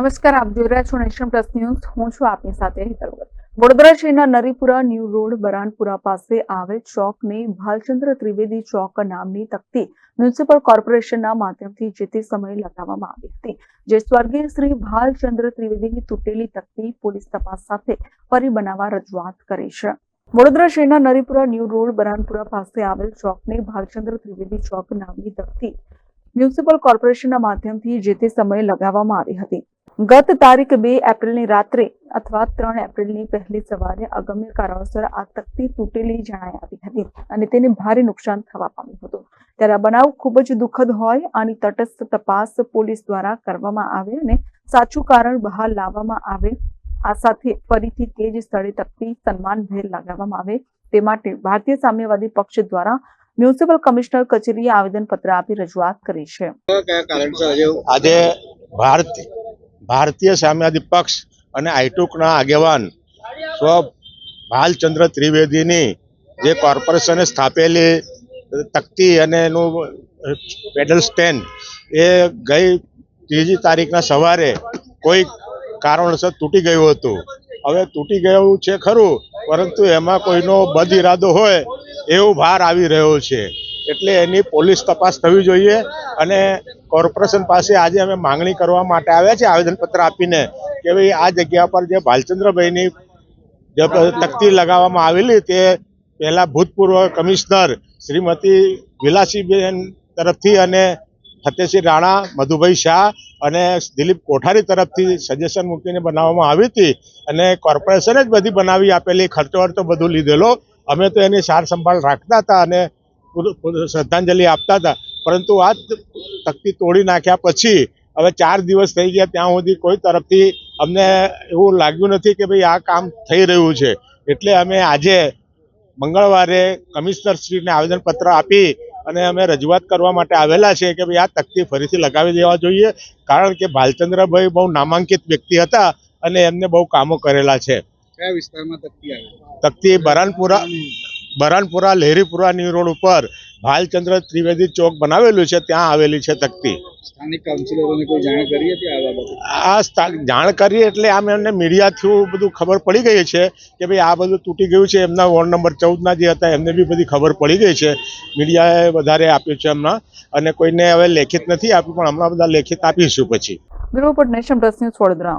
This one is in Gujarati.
નમસ્કાર, આપ જોઈ રહ્યા છો નેશન પ્લસ ન્યૂઝ. હું છું આપની સાથે ભગત. વડોદરા શહેરના નરીપુરા ન્યૂ રોડ બરાનપુરા પાસે આવેલ ચોકને ભાલચંદ્ર ત્રિવેદી ચોક નામની તકતી મ્યુનિસિપલ કોર્પોરેશનના માધ્યમથી જે તે સમયે લગાવવામાં આવી હતી, જે સ્વર્ગીય શ્રી ભાલચંદ્ર ત્રિવેદીની તૂટેલી તકતી પોલીસ તપાસ સાથે ફરી બનાવવા રજૂઆત કરી છે. વડોદરા શહેરના નરીપુરા ન્યૂ રોડ બરાનપુરા પાસે આવેલ ચોકને ભાલચંદ્ર ત્રિવેદી ચોક નામની તકતી મ્યુનિસિપલ કોર્પોરેશનના માધ્યમથી જે તે સમયે લગાવવામાં આવી હતી. ગત તારીખ બે એપ્રિલની રાત્રે અથવા ત્રણ એપ્રિલની પહેલી સવારે અગમ્ય કારણોસર આ તકતી તૂટેલી જણાઈ આવી હતી અને તેને ભારે નુકસાન થવા પામ્યું હતું. ત્યારે આ બનાવ ખૂબ જ દુઃખદ હોય આની તટસ્થ તપાસ પોલીસ દ્વારા કરવામાં આવે અને સાચું કારણ બહાર લાવવામાં આવે. આ સાથે ફરીથી તે જ સ્થળે તકતી સન્માનભેર લગાવવામાં આવે. તે માટે ભારતીય સામ્યવાદી પક્ષ દ્વારા મ્યુનિસિપલ કમિશનર કચેરીએ આવેદનપત્ર આપી રજૂઆત કરી છે. આજે ભારત ભારતીય સામ્યવાદી પક્ષ અને આઈટુકના આગેવાન સ્વ ભાલચંદ્ર ત્રિવેદીની જે કોર્પોરેશને સ્થાપેલી તકતી અને એનું પેડલ સ્ટેન્ડ એ ગઈ ત્રીજી તારીખના સવારે કોઈ કારણોસર તૂટી ગયું હતું. હવે તૂટી ગયું છે ખરું, પરંતુ એમાં કોઈનો બદ ઇરાદો હોય એવું ભાર આવી રહ્યો છે. એટલે એની પોલીસ તપાસ થવી જોઈએ અને કોર્પોરેશન પાસે આજે અમે માંગણી કરવા માટે આવ્યા છે આવેદનપત્ર આપીને કે ભાઈ આ જગ્યા પર જે ભાલચંદ્રભાઈની જે તકતી લગાવવામાં આવેલી તે પહેલાં ભૂતપૂર્વ કમિશનર શ્રીમતી વિલાસીબેન તરફથી અને ફતેસિંહ રાણા, મધુભાઈ શાહ અને દિલીપ કોઠારી તરફથી સજેશન મૂકીને બનાવવામાં આવી હતી અને કોર્પોરેશને જ બધી બનાવી આપેલી ખર્ચો વર્ચો બધું લીધેલો. અમે તો એની સાર સંભાળ રાખતા હતા અને શ્રદ્ધાંજલિ આપતા હતા. પરંતુ આ તકતી તોડી નાખ્યા પછી હવે ચાર દિવસ થઈ ગયા ત્યાં સુધી કોઈ તરફથી અમને એવું લાગ્યું નથી કે ભાઈ આ કામ થઈ રહ્યું છે. એટલે અમે આજે મંગળવારે કમિશનરશ્રીને આવેદનપત્ર આપી અને અમે રજૂઆત કરવા માટે આવેલા છે કે ભાઈ આ તકતી ફરીથી લગાવી દેવા જોઈએ. કારણ કે ભાલચંદ્રભાઈ બહુ નામાંકિત વ્યક્તિ હતા અને એમને બહુ કામો કરેલા છે. કયા વિસ્તારમાં તકતી આવી? તકતી બરાનપુરા બરાનપુરા લહેરીપુરા ન્યૂ રોડ ઉપર ભાલચંદ્ર ત્રિવેદી ચોક બનાવેલું છે ત્યાં આવેલી છે તકતી. સ્થાનિક કાઉન્સિલરોને કોઈ જાણ કરી હતી આ બાબતે? આ જાણ કરી એટલે આમ એમને મીડિયા થ્રુ બધું ખબર પડી ગઈ છે કે ભાઈ આ બધું તૂટી ગયું છે એમના વોર્ડ નંબર ચૌદના જે હતા એમને બી બધી ખબર પડી ગઈ છે. મીડિયાએ વધારે આપ્યું છે એમના અને કોઈને હવે લેખિત નથી આપ્યું પણ હમણાં બધા લેખિત આપીશું પછી. Bureau report nation plus news Vadodara.